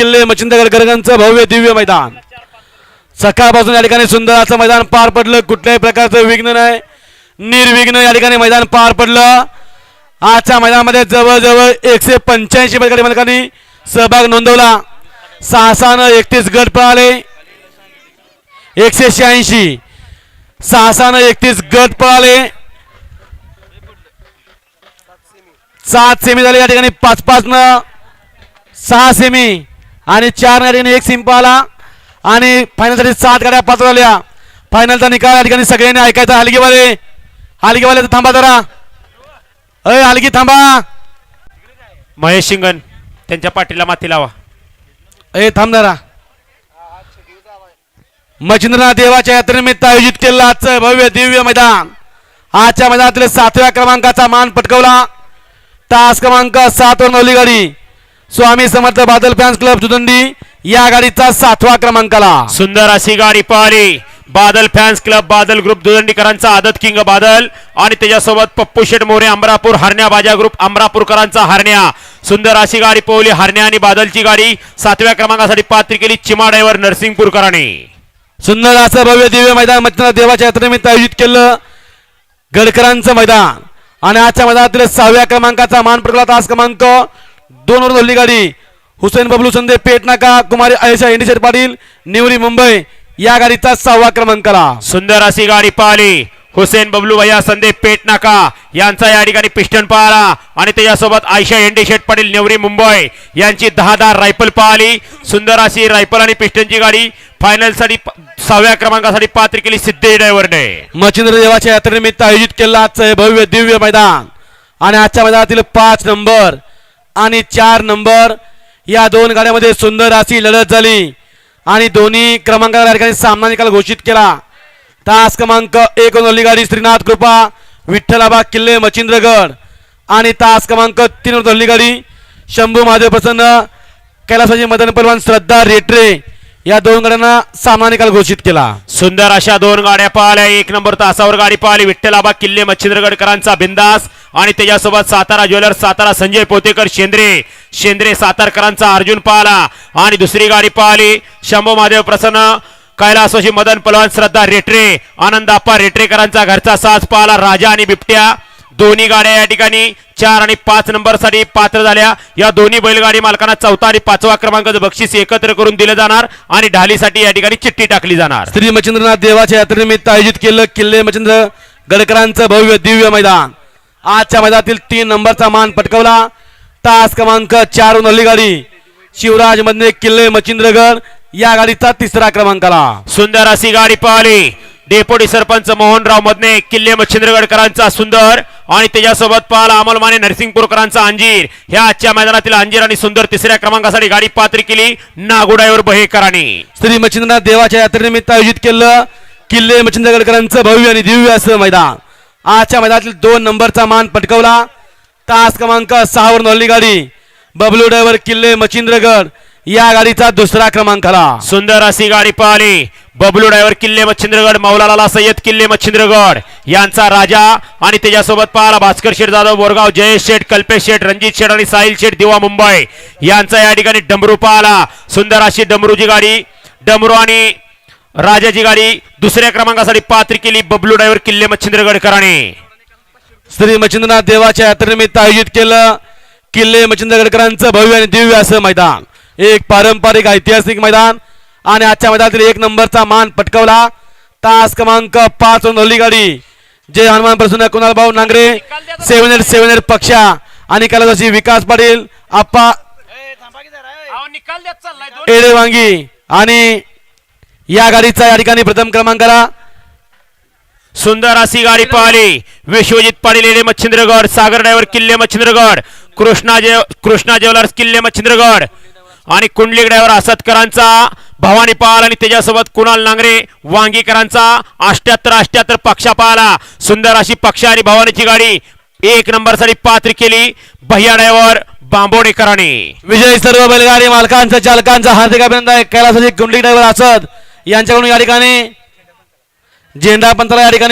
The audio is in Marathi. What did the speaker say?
किल्ले मच्छिंदगड गरगांचं भव्य दिव्य मैदान. सकाळपासून या ठिकाणी सुंदर असं मैदान पार पडलं. कुठल्याही प्रकारचं विघ्न नाही. निर्विघ्न या ठिकाणी मैदान पार पडलं. आजच्या मैदानामध्ये जवळजवळ एकशे पंच्याऐंशी बैलगाडी मालकांनी सहभाग नोंदवला. सहासानं एकतीस गट पळाले. एकशे शहाऐंशी. सहासानं एकतीस गट पळाले. सात सेमी झाले या ठिकाणी. पाच पाच न. सहा सेमी आणि चार या ठिकाणी एक सिम पाहिला आणि फायनलसाठी सात गाड्या पात्र झाल्या. फायनलचा निकाल या ठिकाणी सगळ्यांनी ऐकायचा हलगीवाले. हलगीवाले थांबा जरा. अय हलगी थांबा. महेश शिंगण त्यांच्या पाठीला माती लावा. ए थांब जरा. मच्छिंद्रनाथ देवाच्या यात्रेनिमित्त आयोजित केलेलं आजचं भव्य दिव्य मैदान. आजच्या मैदानातील सातव्या क्रमांकाचा मान पटकवला. तास क्रमांक सात वर नवली गाडी. स्वामी समर्थ बादल फॅन्स क्लब जुदंडी या गाडीचा सातवा क्रमांकाला. सुंदर अशी गाडी पळाली Badal fans club Badal group दुदंडीकरांचा आदत किंग बादल आणि त्याच्यासोबत पप्पू शेट मोरे अमरापूर हरण्या बाजा ग्रुप अमरापूरकरांचा हरण्या. सुंदर अशी गाडी पळवली हरण्या आणि बादलची गाडी सातव्या क्रमांकासाठी पात्र केली चिमा ड्रायव्हर नरसिंगपूरकरांनी. सुंदर असं भव्य दिव्य मैदान मच्छिंद्रनाथ देवाच्या यात्रेनिमित्त आयोजित केलं गडकरांचं मैदान. आणि आजच्या मैदानातील सहाव्या क्रमांकाचा मान पटकवला तास क्रमांक दोन वर धरली गाडी. हुसेन बबलू संदे पेटनाका कुमारी आयशा इंडिशेट पाटील निवरी मुंबई. या गाडीचा सहावा क्रमांकाला सुंदर अशी गाडी पळाली हुसेन बबलू भैया संदीप पेट नाका. यांचा या ठिकाणी पिस्टन पळाला आणि त्याच्यासोबत आयशा एंडी शेट पाटील नेवरी मुंबई. यांची दहा दहा रायफल पळाली सुंदर अशी रायफल आणि पिस्टनची गाडी. फायनलसाठी प- सहाव्या क्रमांकासाठी पात्र केली सिद्धेश ड्रायव्हरने. मच्छिंद्र देवाच्या यात्रेनिमित्त आयोजित केलं आजचं हे भव्य दिव्य मैदान. आणि आजच्या मैदानातील पाच नंबर आणि चार नंबर. या दोन गाड्यामध्ये सुंदर अशी लढत झाली. आणि दोन्ही क्रमांकाला ठिकाणी सामना निकाल घोषित केला. तास क्रमांक एक नोंदवली गाडी श्रीनाथ कृपा विठ्ठलाबा किल्ले मच्छिंद्रगड. आणि तास क्रमांक तीन नोंदवली गाडी शंभू महादेव प्रसन्न कैलासाची मदन पलवान श्रद्धा रेटरे या दोन गाड्यांना सामना निकाल घोषित केला. सुंदर अशा दोन गाड्या पळाल्या. एक नंबर तासावर गाडी पाहिली. विठ्ठलाबा किल्ले मच्छिंद्रगडकरांचा बिंदास. आणि त्याच्यासोबत सातारा ज्वेलर्स सातारा संजय पोतेकर शेंद्रे शेंद्रे सातारकरांचा अर्जुन पाहला. आणि दुसरी गाडी पाहिली. शंभू महादेव प्रसन्न कैलासोशी मदन पलवान श्रद्धा रेटरे आनंद आप्पा रेटरेकरांचा घरचा साज पाहला. राजा आणि बिबट्या दोन्ही गाड्या या ठिकाणी चार आणि पाच नंबरसाठी पात्र झाल्या. या दोन्ही बैलगाडी मालकांना चौथा आणि पाचवा क्रमांकाचं बक्षीस एकत्र करून दिलं जाणार आणि ढालीसाठी या ठिकाणी चिठ्ठी टाकली जाणार. श्री मच्छिंद्रनाथ देवाच्या यात्रेनिमित्त आयोजित केलं किल्ले मच्छिंद्र गडकरांचं भव्य दिव्य मैदान. आजच्या मैदानातील तीन नंबरचा मान पटकवला. तास क्रमांक चार नल्ली गाडी. शिवराज मधने किल्ले मच्छिंद्रगड या गाडीचा तिसरा क्रमांकाला. सुंदर अशी गाडी पळाली डेपोटी सरपंच मोहनराव मधने किल्ले मच्छिंद्रगडकरांचा सुंदर आणि त्याच्यासोबत पळाला अमोल माने नरसिंगपूरकरांचा अंजीर. ह्या आजच्या मैदानातील अंजीर आणि सुंदर तिसऱ्या क्रमांकासाठी गाडी पात्र केली नागुडावर बहेकरांनी. श्री मच्छिंद्रनाथ देवाच्या यात्रेनिमित्त आयोजित केलं किल्ले मच्छिंद्र गडकरांचं भव्य आणि दिव्य असं मैदान. आजच्या मैदानातील दोन नंबरचा मान पटकवला. तास क्रमांक सहावर नोंदली गाडी. बबलू ड्रायव्हर किल्ले मच्छिंद्रगड या गाडीचा दुसरा क्रमांक आला. सुंदर अशी गाडी पळाली बबलू ड्रायव्हर किल्ले मच्छिंद्रगड मौलालाला सय्यद किल्ले मच्छिंद्रगड यांचा राजा आणि त्याच्यासोबत पाहला भास्कर शेठ जाधव बोरगाव जयेश शेठ कल्पेश शेठ रणजित शेठ आणि साहिल शेठ दिवा मुंबई. यांचा या ठिकाणी डमरू पाहला. सुंदर अशी डमरूची गाडी. डमरू आणि राजाची गाडी दुसऱ्या क्रमांकासाठी पात्र केली. बबलू ड्रायव्हर किल्ले मच्छिंद्रगडकरांनी श्री मच्छिंद्रनाथ देवाच्या यात्रेनिमित्त आयोजित केलं. किल्ले मच्छिंद्र गडकरांचं भव्य आणि दिव्य असं मैदान. एक पारंपरिक ऐतिहासिक मैदान. आणि आजच्या मैदानातील एक नंबरचा मान पटकवला. तास क्रमांक पाच नोंदली गाडी. जय हनुमान प्रसन्न कुणाल भाऊ Nangare. Seven eight seven eight पक्षा. आणि कैलासाची विकास पाटील आप्पा. एडे वांगी. आणि या गाडीचा या ठिकाणी प्रथम क्रमांकाला सुंदर अशी गाडी पळाली विश्वजित पाटील येडे मच्छिंद्रगड सागर ड्रायव्हर किल्ले मच्छिंद्रगड कृष्णा जेव कृष्णा ज्वेलर्स किल्ले मच्छिंद्रगड आणि कुंडली ड्रायव्हर असतकरांचा भवानी पाल आणि त्याच्यासोबत कुणाल नांगरे वांगीकरांचा अष्ट्याहत्तर अष्ट्याहत्तर पक्षा पाहला सुंदर अशी पक्ष आणि भवानीची गाडी एक नंबरसाठी पात्र केली. भैया ड्रायव्हर बांबोडेकरांनी. विजय सर्व बैलगाडी मालकांचा चालकांचा हार्दिक अभिनंदन. कैलासाची कुंडली ड्रायव्हर असत यांच्याकडून या ठिकाणी झेंडा पंथाला या ठिकाणी